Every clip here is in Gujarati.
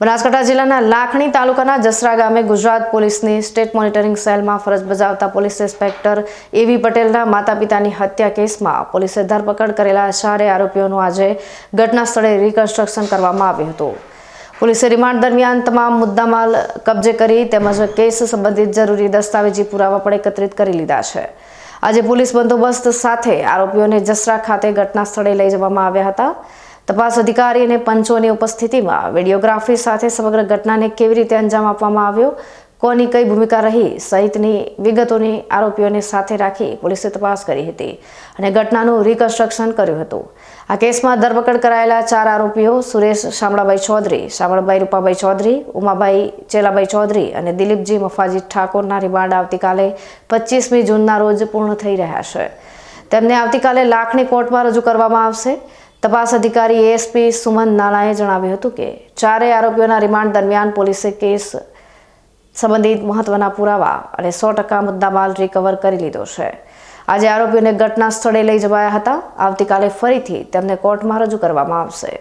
બનાસકાંઠા જિલ્લાના લાખણી તાલુકાના જસરા ગામે ગુજરાત પોલીસની સ્ટેટ મોનિટરિંગ સેલમાં ફરજ બજાવતા પોલીસ ઇન્સ્પેક્ટર એવી પટેલના માતા પિતાની હત્યા કેસમાં પોલીસે ધરપકડ કરેલા ચારે આરોપીઓનું આજે ઘટના સ્થળે રિકન્સ્ટ્રક્શન કરવામાં આવ્યું હતું. પોલીસે રિમાન્ડ દરમિયાન તમામ મુદ્દામાલ કબજે કરી તેમજ કેસ સંબંધિત જરૂરી દસ્તાવેજી પુરાવા પણ એકત્રિત કરી લીધા છે. આજે પોલીસ બંદોબસ્ત સાથે આરોપીઓને જસરા ખાતે ઘટના સ્થળે લઈ જવામાં આવ્યા હતા. તપાસ અધિકારી અને પંચોની ઉપસ્થિતિમાં વિડીયોગ્રાફી સાથે સમગ્ર ઘટનાને કેવી રીતે અંજામ આપવામાં આવ્યો, કોની કઈ ભૂમિકા રહી, સહિતની વિગતોની આરોપીઓને સાથે રાખી પોલીસે તપાસ કરી હતી અને ઘટનાનું રિકન્સ્ટ્રક્શન કર્યું હતું. આ કેસમાં ધરપકડ કરાયેલા ચાર આરોપીઓ સુરેશ શામળાભાઈ ચૌધરી, શામળભાઈ રૂપાભાઈ ચૌધરી, ઉમાભાઈ ચેલાભાઈ ચૌધરી અને દિલીપજી મફાજી ઠાકોરના રિમાન્ડ આવતીકાલે પચીસમી જૂનના રોજ પૂર્ણ થઈ રહ્યા છે. તેમને આવતીકાલે લાખની કોર્ટમાં રજૂ કરવામાં આવશે. તપાસ અધિકારી એએસપી સુમન નાણાએ જણાવ્યું હતું કે ચારેય આરોપીઓના રિમાન્ડ દરમિયાન પોલીસે કેસ સંબંધિત મહત્વના પુરાવા અને સો ટકા મુદ્દામાલ રિકવર કરી લીધો છે આજે આરોપીઓને ઘટના સ્થળે લઈ જવાયા હતા આવતીકાલે ફરીથી તેમને કોર્ટમાં રજૂ કરવામાં આવશે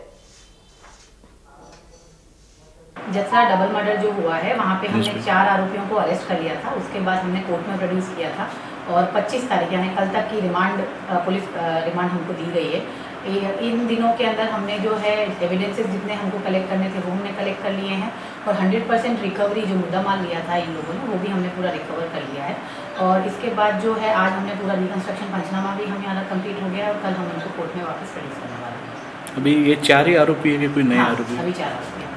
जसरा डबल मर्डर जो हुआ है वहाँ पे हमने चार आरोपियों को अरेस्ट कर लिया था उसके बाद हमने कोर्ट में प्रोड्यूस किया था और 25 तारीख यानी कल तक की रिमांड अ, पुलिस अ, रिमांड हमको दी गई है ये- इन दिनों के अंदर हमने जो है एविडेंसेस जितने हमको कलेक्ट करने थे वो हमने कलेक्ट कर लिए हैं। और 100 परसेंट रिकवरी जो मुद्दा माल लिया था इन लोगों ने वो भी हमने पूरा रिकवर कर लिया है। और इसके बाद जो है आज हमने पूरा रिकन्स्ट्रक्शन पंचनामा भी हमें यहाँ कंप्लीट हो गया है और कल हम उनको कोर्ट में वापस रिलीज़ करने वाले हैं। अभी ये चार ही आरोपी है कि कोई नए हाँ, आरोपी अभी चार आरोपी